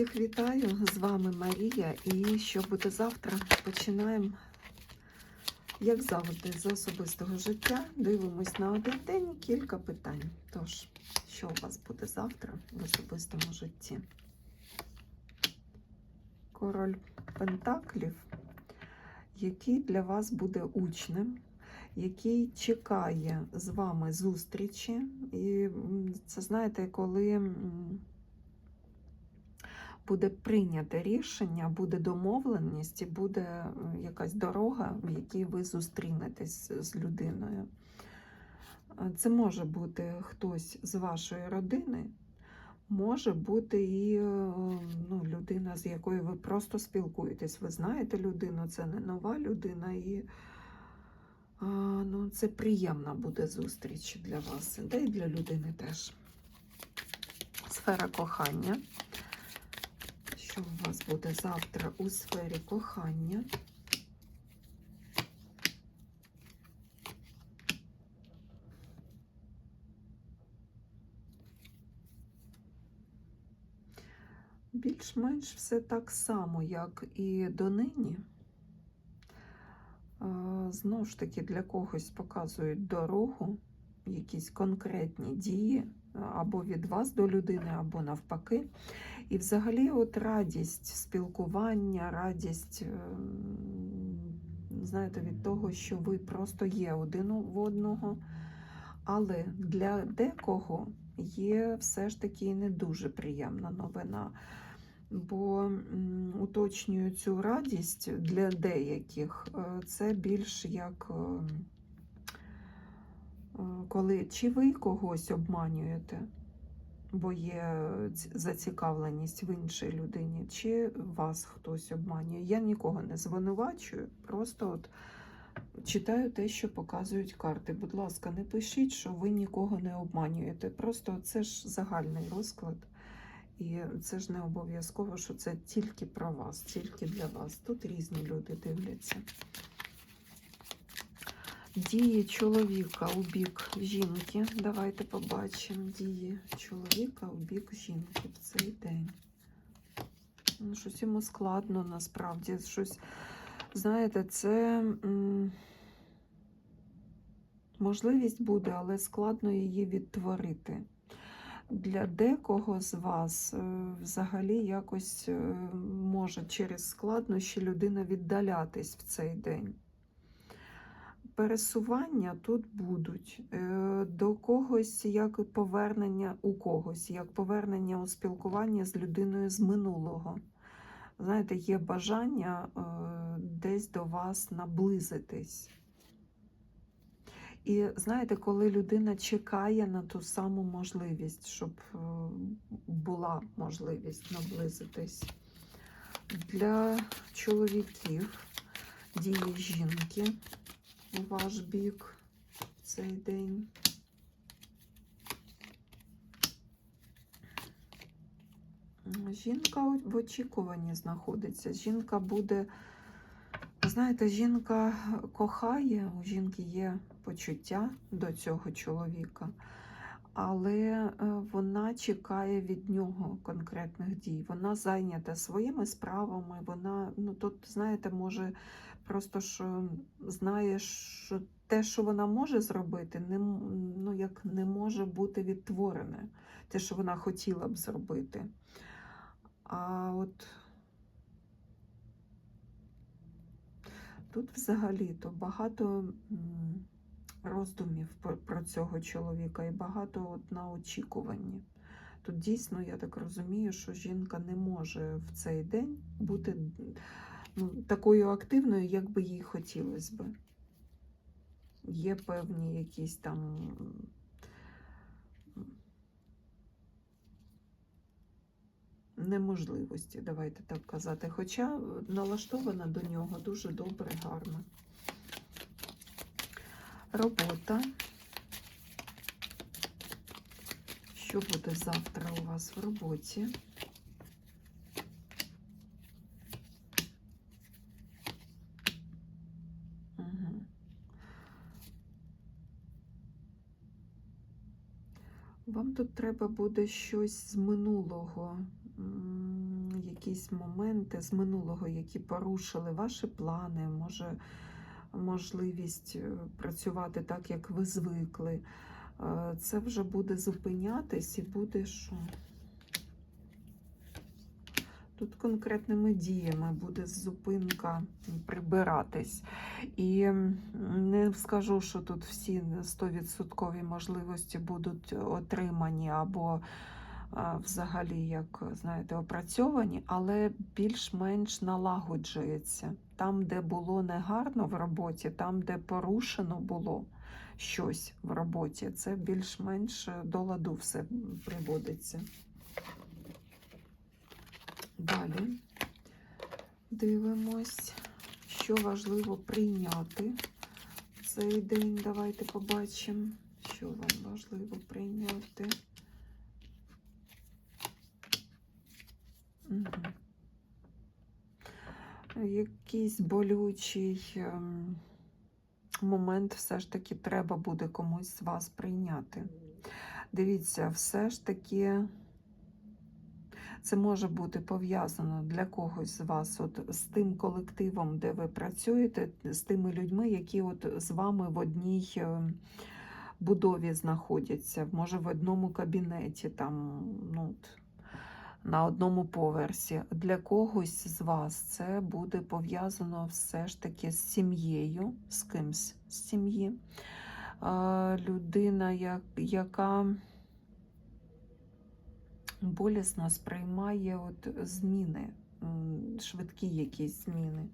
Всіх вітаю! З вами Марія. І що буде завтра? Починаємо, як завжди, з особистого життя. Дивимось на один день кілька питань. Тож, що у вас буде завтра в особистому житті? Король Пентаклів, який для вас буде учнем, який чекає з вами зустрічі. І це знаєте, коли. Буде прийняте рішення, буде домовленість і буде е, якась дорога, в якій ви зустрінетесь з людиною. Е, Це може бути хтось з вашої родини, може бути і е, ну, людина, з якою ви просто спілкуєтесь. Ви знаєте людину, це не нова людина, і ну, це приємна буде зустріч для вас, та й для людини теж. Сфера кохання що у вас буде завтра у сфері кохання. Більш-менш все так само, як і донині. Знову ж таки, для когось показують дорогу, якісь конкретні дії або від вас до людини, або навпаки. І взагалі, от радість спілкування, радість, ем, знаєте, від того, що ви просто є один в одного. Але для декого є все ж таки не дуже приємна новина. Бо уточнюю цю радість для деяких, е, це більш як ем, е, коли чи ви когось обманюєте, бо є зацікавленість в іншій людині, чи вас хтось обманює. Я нікого не звинувачую, просто от читаю те, що показують карти. Будь ласка, не пишіть, що ви нікого не обманюєте. Просто це ж загальний розклад. І це ж не обов'язково, що це тільки про вас, тільки для вас. Тут різні люди дивляться. Дії чоловіка у бік жінки. Давайте побачимо дії чоловіка у бік жінки в цей день. Ну, щось йому складно насправді. Щось, знаєте, це м, можливість буде, але складно її відтворити. Для декого з вас е, взагалі якось е, може через складнощі людина віддалятись в цей день пересування тут будуть Е, до когось як повернення у когось, як повернення у спілкування з людиною з минулого. Знаєте, є бажання е, десь до вас наблизитись. І знаєте, коли людина чекає на ту саму можливість, щоб е, була можливість наблизитись. Для чоловіків дії жінки ваш бік в цей день. Жінка в очікуванні знаходиться. Жінка буде, знаєте, жінка кохає, у жінки є почуття до цього чоловіка, але е, вона чекає від нього конкретних дій. Вона зайнята своїми справами. Вона, ну тут, знаєте, може просто що знає, що те, що вона може зробити, не, ну, як не може бути відтворене. Те, що вона хотіла б зробити. А от тут взагалі-то багато м, роздумів про, цього чоловіка і багато на очікуванні. Тут дійсно, я так розумію, що жінка не може в цей день бути ну, такою активною, як би їй хотілося би. Є певні якісь там неможливості, давайте так казати. Хоча налаштована до нього дуже добре, гарно. Робота. Що буде завтра у вас в роботі? Вам тут треба буде щось з минулого якісь моменти з минулого, які порушили ваші плани, може можливість е, працювати так, як ви звикли. Е, Це вже буде зупинятись і буде що? Тут конкретними діями буде зупинка прибиратись. І не скажу, що тут всі 100% можливості будуть отримані або взагалі, як знаєте, опрацьовані, але більш-менш налагоджується. Там, де було негарно в роботі, там, де порушено було щось в роботі, це більш-менш до ладу все приводиться. Далі дивимось, що важливо прийняти цей день. Давайте побачимо, що вам важливо прийняти. Угу. Якийсь болючий ем, момент все ж таки треба буде комусь з вас прийняти. Дивіться, все ж таки це може бути пов'язано для когось з вас от, з тим колективом, де ви працюєте, з тими людьми, які от з вами в одній е, будові знаходяться, може в одному кабінеті, там, ну, от, на одному поверсі. Для когось з вас це буде пов'язано все ж таки з сім'єю, з кимсь з сім'ї. Людина, як- яка болісно сприймає от зміни, швидкі якісь зміни.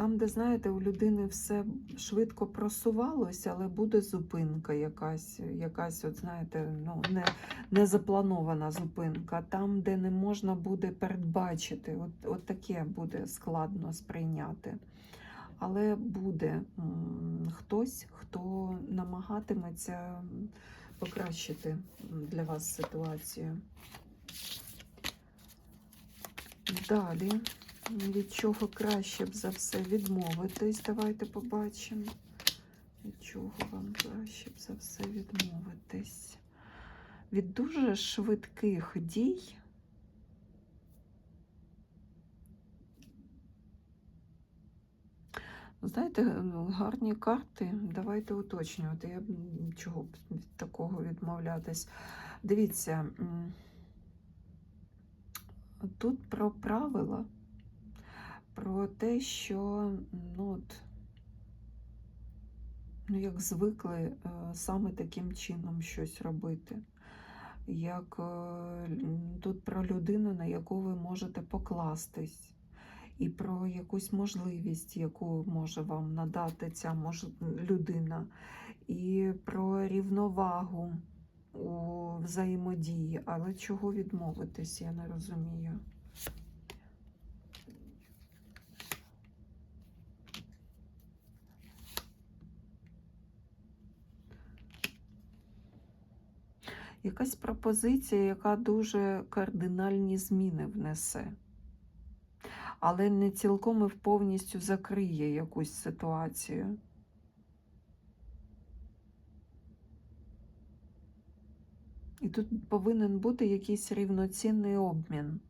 Там, де, знаєте, у людини все швидко просувалося, але буде зупинка якась, якась от, знаєте, ну, не, не запланована зупинка. Там, де не можна буде передбачити, от, от таке буде складно сприйняти. Але буде хтось, хто намагатиметься покращити для вас ситуацію. Далі, від чого краще б за все відмовитись, давайте побачимо. Від чого вам краще б за все відмовитись? Від дуже швидких дій. Ну, Знаєте, гарні карти. Давайте уточнювати. Я б чого б від такого відмовлятись. Дивіться, тут про правила, про те, що ну, от, ну, як звикли е, саме таким чином щось робити. Як е, тут про людину, на яку ви можете покластись і про якусь можливість, яку може вам надати ця людина, і про рівновагу у взаємодії. Але чого відмовитись, я не розумію. Якась пропозиція, яка дуже кардинальні зміни внесе але не цілком і повністю закриє якусь ситуацію. І тут повинен бути якийсь рівноцінний обмін.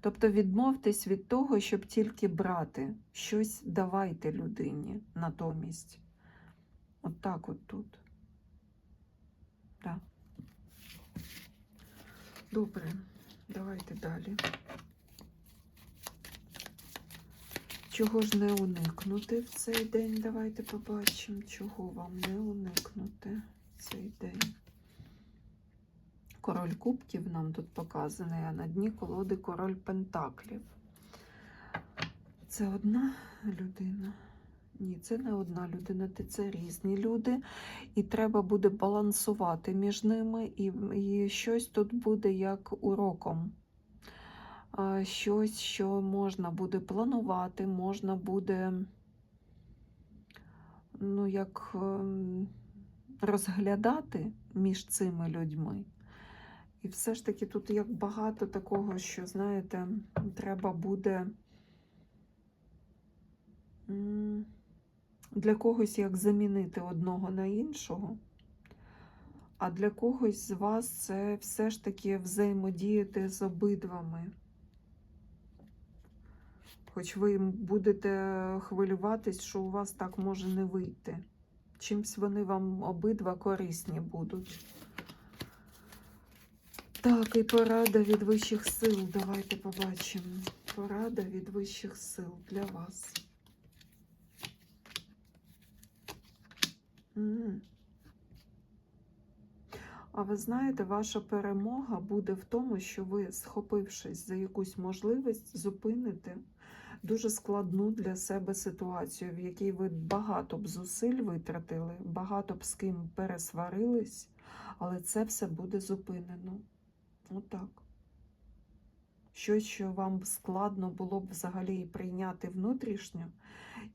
Тобто відмовтесь від того, щоб тільки брати. Щось давайте людині натомість. От так от тут. Так. Добре. Давайте далі. Чого ж не уникнути в цей день? Давайте побачимо, чого вам не уникнути в цей день. Король кубків нам тут показаний, а на дні колоди король пентаклів. Це одна людина. Ні, це не одна людина, це різні люди, і треба буде балансувати між ними, і, і щось тут буде як уроком. Щось, що можна буде планувати, можна буде ну, як ем, розглядати між цими людьми. І все ж таки тут як багато такого, що, знаєте, треба буде. Для когось як замінити одного на іншого, а для когось з вас це все ж таки взаємодіяти з обидвами. Хоч ви будете хвилюватись, що у вас так може не вийти. Чимсь вони вам обидва корисні будуть. Так, і порада від вищих сил. Давайте побачимо. Порада від вищих сил для вас. А ви знаєте, ваша перемога буде в тому, що ви, схопившись за якусь можливість, зупините дуже складну для себе ситуацію, в якій ви багато б зусиль витратили, багато б з ким пересварились, але це все буде зупинено. Отак. Щось, що вам складно було б взагалі прийняти внутрішньо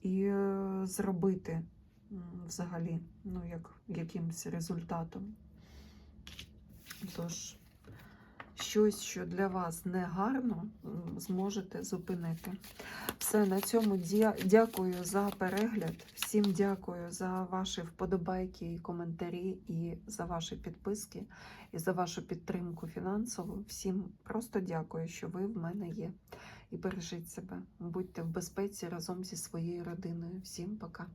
і е, зробити взагалі, ну, як якимось результатом. Тож, щось, що для вас не гарно, зможете зупинити. Все, на цьому дя- дякую за перегляд. Всім дякую за ваші вподобайки і коментарі, і за ваші підписки, і за вашу підтримку фінансову. Всім просто дякую, що ви в мене є. І бережіть себе. Будьте в безпеці разом зі своєю родиною. Всім пока.